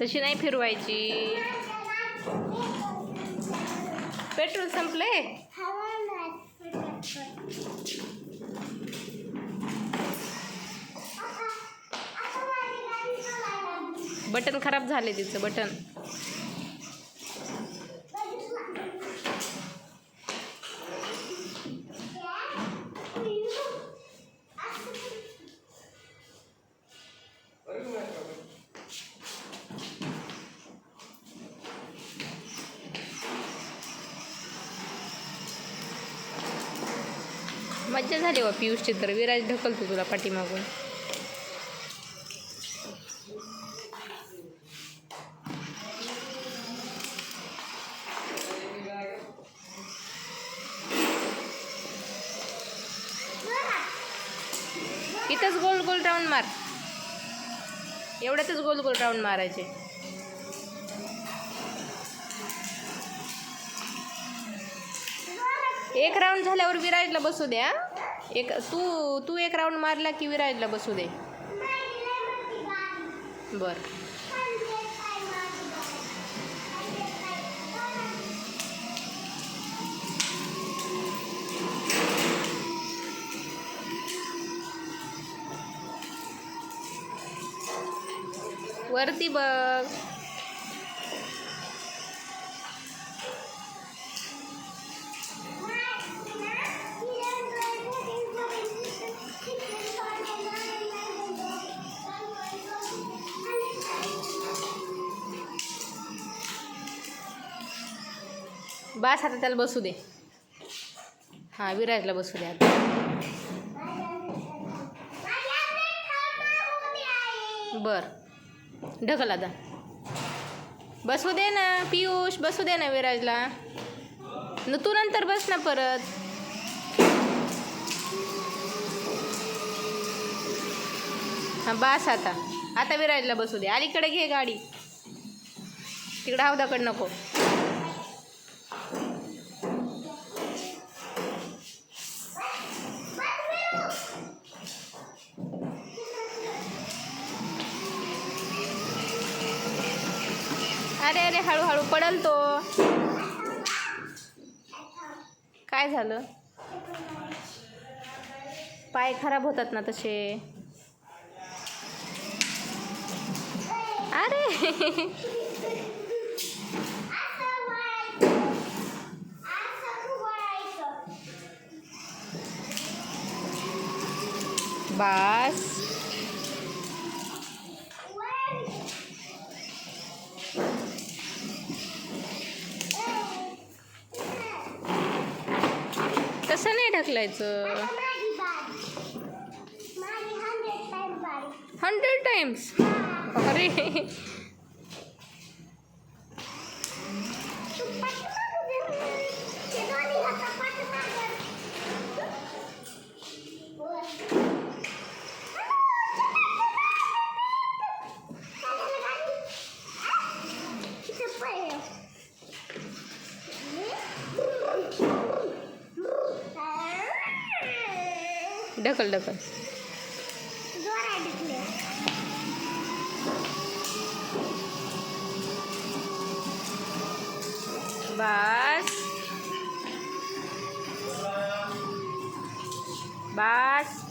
तशी नाही फिरवायची. पेट्रोल संपले बटन खराब झाले तिचं बटन. मज्जा झाली वा पियुषची तर. विराज ढकलतो तुला पाठीमागून. इथंच गोल गोल राऊंड मार. एवढ्यातच गोल गोल राऊंड मारायचे. एक राऊंड झाल्यावर विराजला बसू द्या एक तू तू एक राऊंड मारला की विराजला बसू दे. बर. वरती बघ. बास आता त्याला बसू दे. हां विराजला बसू दे आता. बर. ढकल आता. बसू दे ना पियुष बसू दे ना विराजला. न तू नंतर बस ना परत. हां बास आता. आता विराजला बसू दे. अलीकडे घे गाडी. तिकडं हौदाकडे नको. अरे अरे हळूहळू पडल तो. काय झालं? पाय खराब होतात ना तसे. अरे. बस. तसं नाही ढकलायचं. हंड्रेड टाइम्स अरे. ढकल ढकल. बस. बस.